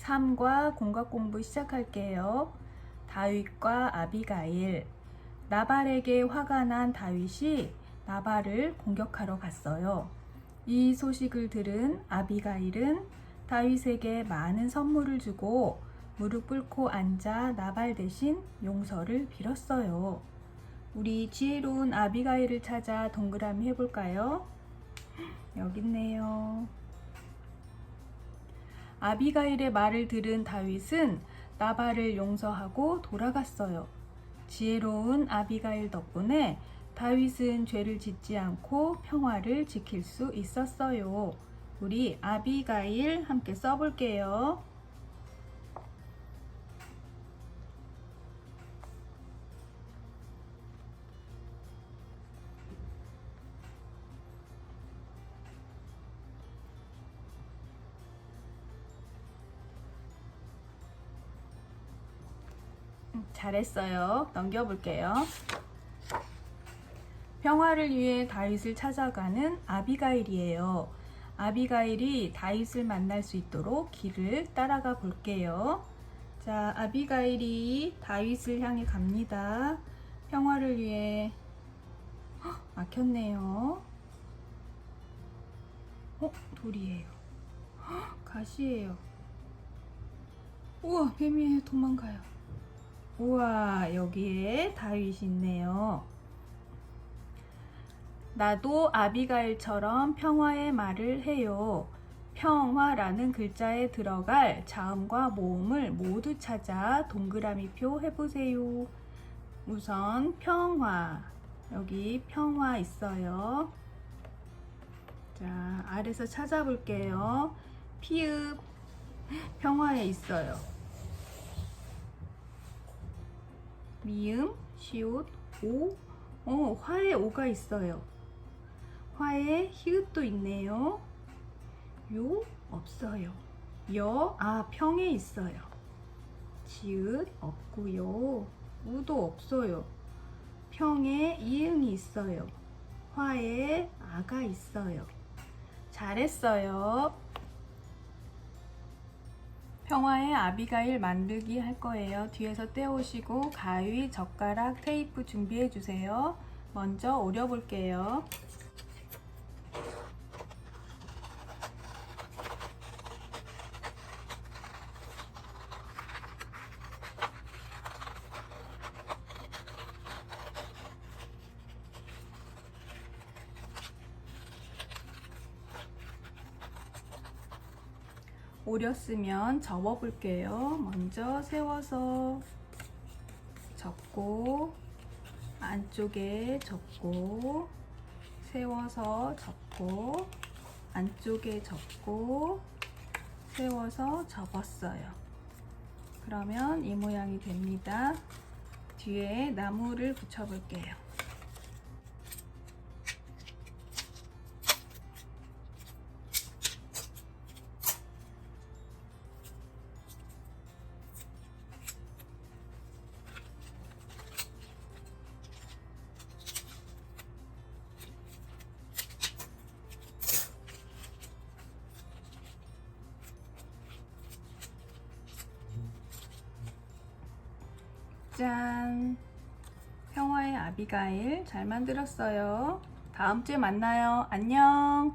3과 공각 공부 시작할게요. 다윗과 아비가일. 나발에게 화가 난 다윗이 나발을 공격하러 갔어요. 이 소식을 들은 아비가일은 다윗에게 많은 선물을 주고 무릎 꿇고 앉아 나발 대신 용서를 빌었어요. 우리 지혜로운 아비가일을 찾아 동그라미 해볼까요? 여기 있네요. 아비가일의 말을 들은 다윗은 나발을 용서하고 돌아갔어요. 지혜로운 아비가일 덕분에 다윗은 죄를 짓지 않고 평화를 지킬 수 있었어요. 우리 아비가일 함께 써볼게요. 잘했어요. 넘겨볼게요. 평화를 위해 다윗을 찾아가는 아비가일이에요. 아비가일이 다윗을 만날 수 있도록 길을 따라가 볼게요. 자, 아비가일이 다윗을 향해 갑니다. 평화를 위해 헉, 막혔네요. 어, 돌이에요. 헉, 가시예요. 우와, 뱀이에요. 도망가요. 우와, 여기에 다윗이 있네요. 나도 아비가일처럼 평화의 말을 해요. 평화라는 글자에 들어갈 자음과 모음을 모두 찾아 동그라미표 해보세요. 우선 평화. 여기 평화 있어요. 자, 아래서 찾아볼게요. 피읍. 평화에 있어요. 미음, 시옷, 오. 어, 화에 오가 있어요. 화에 히읗도 있네요. 요 없어요. 여, 아, 평에 있어요. 지읒 없고요. 우도 없어요. 평에 이응이 있어요. 화에 아가 있어요. 잘했어요. 평화의 아비가일 만들기 할 거예요. 뒤에서 떼오시고 가위, 젓가락, 테이프 준비해 주세요. 먼저 오려 볼게요. 오렸으면 접어 볼게요. 먼저 세워서 접고 안쪽에 접고 세워서 접고 안쪽에 접고 세워서 접었어요. 그러면 이 모양이 됩니다. 뒤에 나무를 붙여 볼게요. 짠! 평화의 아비가일 잘 만들었어요. 다음 주에 만나요. 안녕!